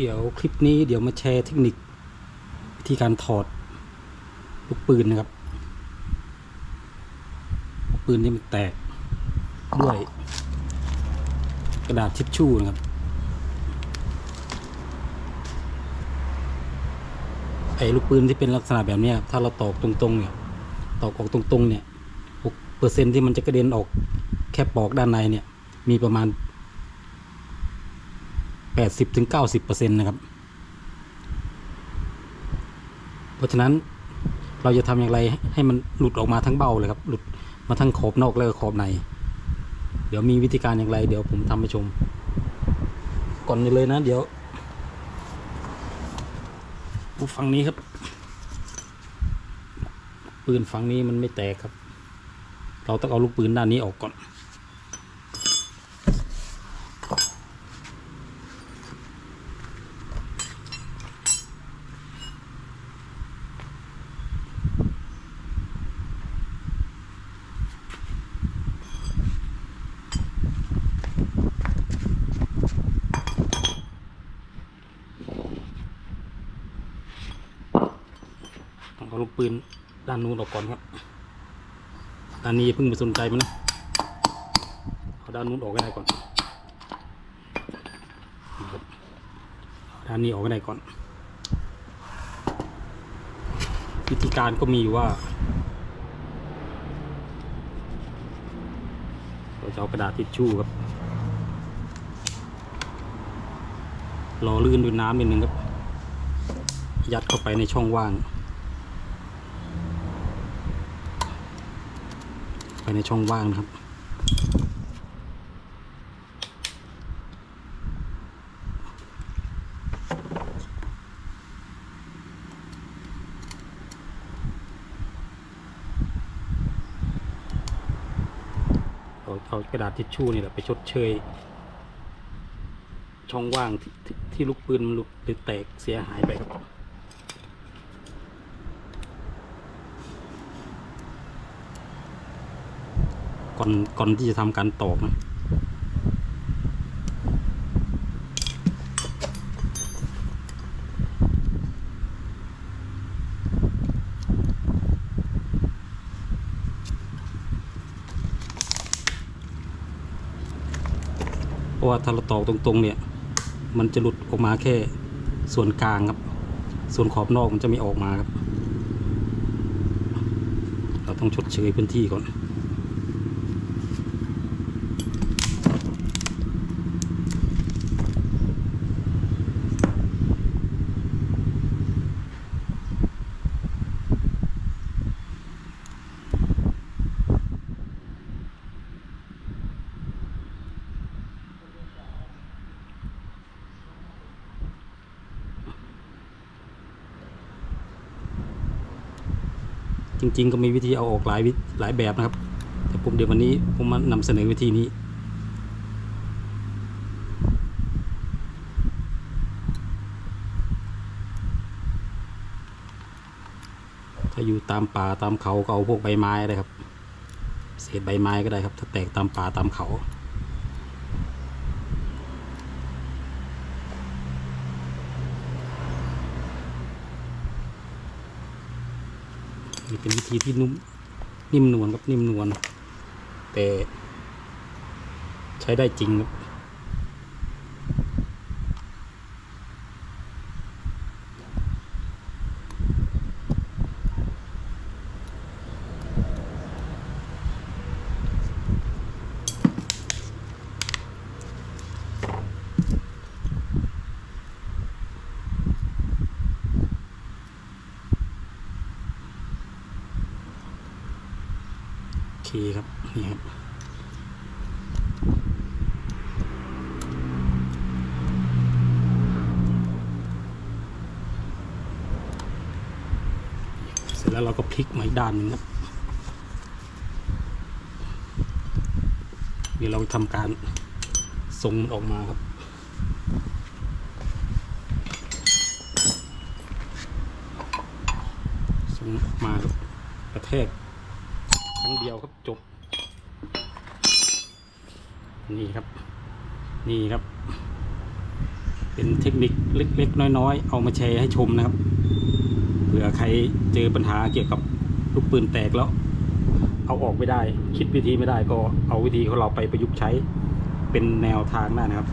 เดี๋ยวคลิปนี้เดี๋ยวมาแชร์เทคนิควิธีการถอดลูกปืนนะครับ ปืนที่มันแตกด้วย กระดาษทิชชู่นะครับไอ้ลูกปืนที่เป็นลักษณะแบบนี้ถ้าเราตอกตรงๆเนี่ยตอกออกตรงๆเนี่ยเปอร์เซ็นต์ที่มันจะกระเด็นออกแค่ปอกด้านในเนี่ย มีประมาณ 80-90%ถึง90%นะครับ เพราะฉะนั้นเราจะทำอย่างไรให้มันหลุดออกมาทั้งเบ้าเลยครับ หลุดมาทั้งขอบนอกและก็ขอบใน เดี๋ยวมีวิธีการอย่างไร เดี๋ยวผมทำให้ชม ก่อนเลยนะ เดี๋ยวดูฝั่งนี้ครับ ปืนฝั่งนี้มันไม่แตกครับ เราต้องเอาลูกปืนด้านนี้ออกก่อน ลูกปืนด้านนู้นออกก่อนครับด้านนี้เพิ่งไปสนใจมันนะเอาด้านนู้นออกให้ได้ก่อนนี่ครับเอาด้านนี้ออกให้ได้ก่อน วิธีการก็มีว่าเราจะเอากระดาษทิชชู่ครับรอลื่นด้วยน้ำนิดนึงครับ ยัดเข้าไปในช่องว่าง ไปในช่องว่างนะครับ เอาเอากระดาษทิชชู่นี่แหละไปชดเชย ช่องว่างที่ที่ที่ลูกปืนมันหลุดหรือแตกเสียหายไปครับ ก่อนก่อนที่จะทำการตอกนะเพราะว่าถ้าเราตอกตรงๆเนี่ย มันจะหลุดออกมาแค่ส่วนกลางครับ ส่วนขอบนอกมันจะไม่ออกมาครับ เราต้องชดเชยพื้นที่ก่อน จริง ๆ ก็มีวิธีเอาออกหลายวิหลายแบบนะครับ แต่ผมเดี๋ยววันนี้ผมมานำเสนอวิธีนี้ถ้าอยู่ตามป่าตามเขาก็เอาพวกใบไม้ได้ครับ เศษใบไม้ก็ได้ครับ ถ้าแตกตามป่าตามเขา นี่เป็นวิธีที่นุ่มนิ่มนวลครับนิ่มนวลแต่ใช้ได้จริงครับ เคครับนี่ครับเสร็จแล้วเราก็พลิกมาอีกด้านนึงครับเดี๋ยวเราทำการส่งออกมาครับส่งออกมาครับกระแทก ครั้งเดียวครับจบ นี่ครับ นี่ครับ เป็นเทคนิคเล็กๆน้อยๆ เอามาแชร์ให้ชมนะครับ เผื่อใครเจอปัญหาเกี่ยวกับลูกปืนแตกแล้ว เอาออกไม่ได้ คิดวิธีไม่ได้ก็เอาวิธีของเราไปประยุกต์ใช้เป็นแนวทางได้นะครับ